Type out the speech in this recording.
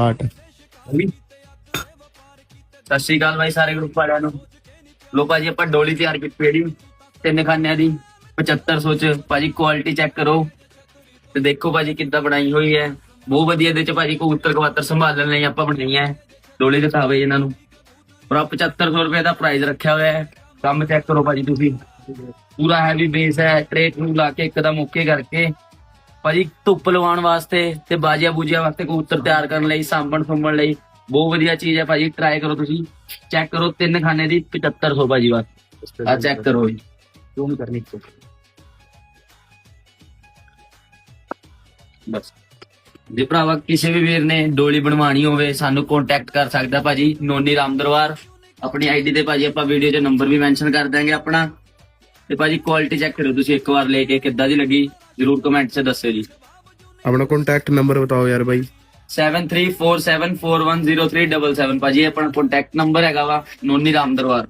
8 ਸਤਿ ਸ਼੍ਰੀ ਅਕਾਲ ਬਾਈ ਸਾਰੇ ਗਰੁੱਪ ਵਾਲਿਆਂ ਨੂੰ। ਲੋ ਭਾਜੀ ਆਪਾਂ ਡੋਲੀ ਤਿਆਰ ਕੀਤੀ ਜਿਹੜੀ ਤਿੰਨ ਖਾਨਿਆਂ ਦੀ 7500 ਚ ਭਾਜੀ ਕੁਆਲਿਟੀ ਚੈੱਕ ਕਰੋ। ਤੇ ਦੇਖੋ ਭਾਜੀ ਕਿੱਦਾਂ ਬਣਾਈ ਹੋਈ ਹੈ। ਬਹੁਤ ਵਧੀਆ ਇਹਦੇ ਚ ਭਾਜੀ ਕਬੂਤਰ ਕਵਾਤਰ ਸੰਭਾਲਣ ਲਈ ਆਪਾਂ ਬਣਾਈਆਂ ਹੈ। ਡੋਲੀ ਦਿਖਾਵੇ ਇਹਨਾਂ ਨੂੰ। ਪਰ 7500 ਰੁਪਏ ਦਾ ਪ੍ਰਾਈਸ ਰੱਖਿਆ ਹੋਇਆ ਹੈ। ਕੰਮ ਚੈੱਕ ਕਰੋ ਭਾਜੀ ਤੁਸੀਂ। ਪੂਰਾ ਹੈਵੀ ਬੇਸ ਹੈ। ਟ੍ਰੇਕ ਨੂੰ ਲਾ ਕੇ ਇੱਕਦਮ ਓਕੇ ਕਰਕੇ। ਭਾਜੀ ਧੁੱਪ ਲਵਾਉਣ ਵਾਸਤੇ ਤੇ ਬਾਜੀਆਂ ਬੂਜੀਆਂ ਵਾਸਤੇ ਕਬੂਤਰ ਤਿਆਰ ਕਰਨ ਲਈ ਸਾਂਭਣ ਸੁੰਭਣ ਲਈ ਬਹੁਤ ਵਧੀਆ ਚੀਜ਼ ਹੈ ਭਾਜੀ ਟਰਾਈ ਕਰੋ ਤੁਸੀਂ। ਚੈੱਕ ਕਰੋ ਤਿੰਨ ਖਾਨੇ ਦੀ 7500 ਭਾਜੀ ਬਸ ਆ ਚੈੱਕ ਕਰੋ ਜੀ। ਜ਼ੂਮ ਕਰਨੀ ਤੋਂ ਬਸ। ਜੇ ਭਰਾਵਾ ਕਿਸੇ ਵੀ ਵੀਰ ਨੇ ਡੋਲੀ ਬਣਵਾਣੀ ਹੋਵੇ ਸਾਨੂੰ ਕੰਟੈਕਟ ਕਰ ਸਕਦਾ ਭਾਜੀ ਨੋਨੀ ਰਾਮ ਦਰਬਾਰ। ਆਪਣੀ ਆਈਡੀ ਤੇ ਭਾਜੀ ਆਪਾਂ ਵੀਡੀਓ 'ਚ ਨੰਬਰ ਵੀ ਮੈਂਸ਼ਨ ਕਰ ਦਾਂਗੇ ਆਪਣਾ। ਤੇ ਭਾਜੀ ਕੁਆਲਿਟੀ ਚੈੱਕ ਕਰੋ ਤੁਸੀਂ ਇੱਕ ਵਾਰ ਲੈ ਕੇ ਕਿੱਦਾਂ ਦੀ ਲੱਗੀ? ਜਰੂਰ ਕਮੈਂਟ 'ਚ ਦੱਸਿਓ ਜੀ। ਆਪਣਾ ਕੰਟੈਕਟ ਨੰਬਰ ਬਤਾਓ ਯਾਰ ਬਾਈ। 7347410377 ਭਾਜੀ ਇਹ ਆਪਣਾ ਕੰਟੈਕਟ ਨੰਬਰ ਹੈਗਾ ਵਾ ਨੋਨੀ ਰਾਮ ਦਰਬਾਰ।